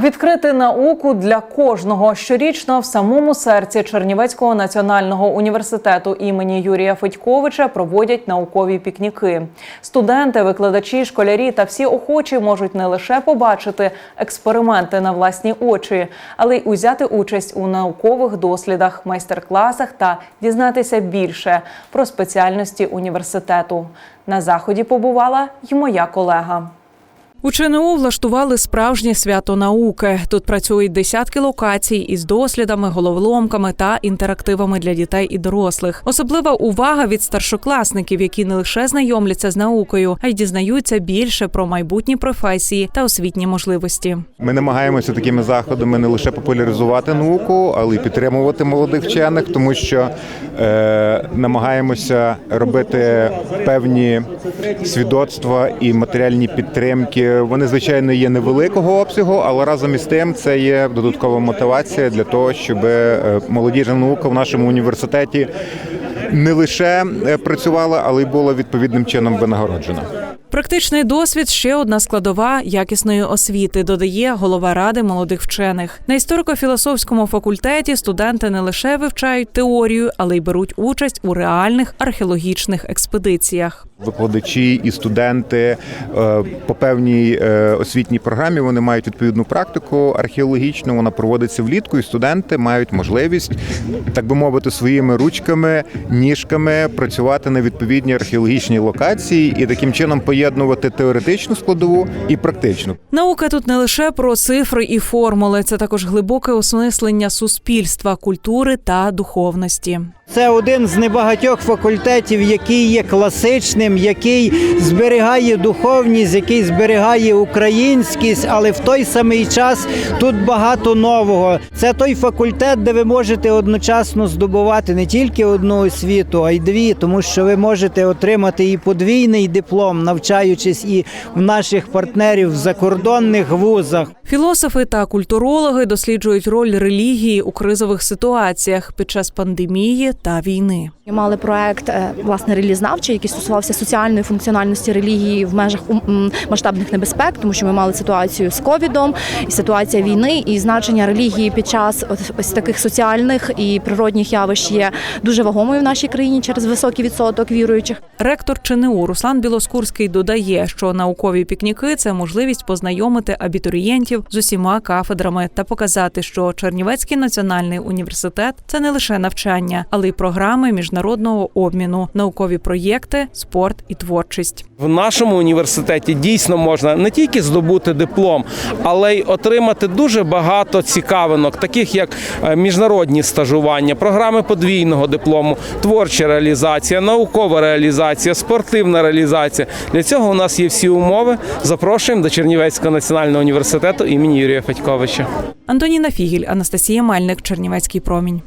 Відкрити науку для кожного щорічно в самому серці Чернівецького національного університету імені Юрія Федьковича проводять наукові пікніки. Студенти, викладачі, школярі та всі охочі можуть не лише побачити експерименти на власні очі, але й узяти участь у наукових дослідах, майстер-класах та дізнатися більше про спеціальності університету. На заході побувала й моя колега. У ЧНУ влаштували справжнє свято науки. Тут працюють десятки локацій із дослідами, головоломками та інтерактивами для дітей і дорослих. Особлива увага від старшокласників, які не лише знайомляться з наукою, а й дізнаються більше про майбутні професії та освітні можливості. Ми намагаємося такими заходами не лише популяризувати науку, але й підтримувати молодих вчених, тому що е, намагаємося робити певні свідоцтва і матеріальні підтримки. Вони звичайно є невеликого обсягу, але разом із тим це є додаткова мотивація для того, щоб е, молодіжна наука в нашому університеті не лише е, працювала, але й була відповідним чином винагороджена. Практичний досвід ще одна складова якісної освіти, додає голова ради молодих вчених. На історико-філософському факультеті студенти не лише вивчають теорію, але й беруть участь у реальних археологічних експедиціях. Викладачі і студенти е, по певній е, освітній програмі вони мають відповідну практику археологічну. Вона проводиться влітку, і студенти мають можливість, так би мовити, своїми ручками, ніжками працювати на відповідній археологічній локації і таким чином поєднувати теоретичну складову і практичну. Наука тут не лише про цифри і формули, це також глибоке осмислення суспільства, культури та духовності. Це один з небагатьох факультетів, який є класичним, який зберігає духовність, який зберігає українськість, але в той самий час тут багато нового. Це той факультет, де ви можете одночасно здобувати не тільки одну освіту, а й дві, тому що ви можете отримати і подвійний диплом, навчаючись і в наших партнерів в закордонних вузах. Філософи та культурологи досліджують роль релігії у кризових ситуаціях під час пандемії та війни. Ми мали проект е, власне релізнавчий, який стосувався соціальної функціональності релігії в межах масштабних небезпек, тому що ми мали ситуацію з ковідом, і ситуація війни, і значення релігії під час ось таких соціальних і природних явищ є дуже вагомою в нашій країні через високий відсоток віруючих. Ректор ЧНУ Руслан Білоскурський додає, що наукові пікніки це можливість познайомити абітурієнтів з усіма кафедрами та показати, що Чернівецький національний університет це не лише навчання, але й програми міжнародного обміну, наукові проєкти, спорт і творчість. В нашому університеті дійсно можна не тільки здобути диплом, але й отримати дуже багато цікавинок, таких як е, міжнародні стажування, програми подвійного диплому, творча реалізація, наукова реалізація, спортивна реалізація. Для цього у нас є всі умови. Запрошуємо до Чернівецького національного університету імені Юрія Федьковича. Антоніна Фігіль, Анастасія Мельник, Чернівецький промінь.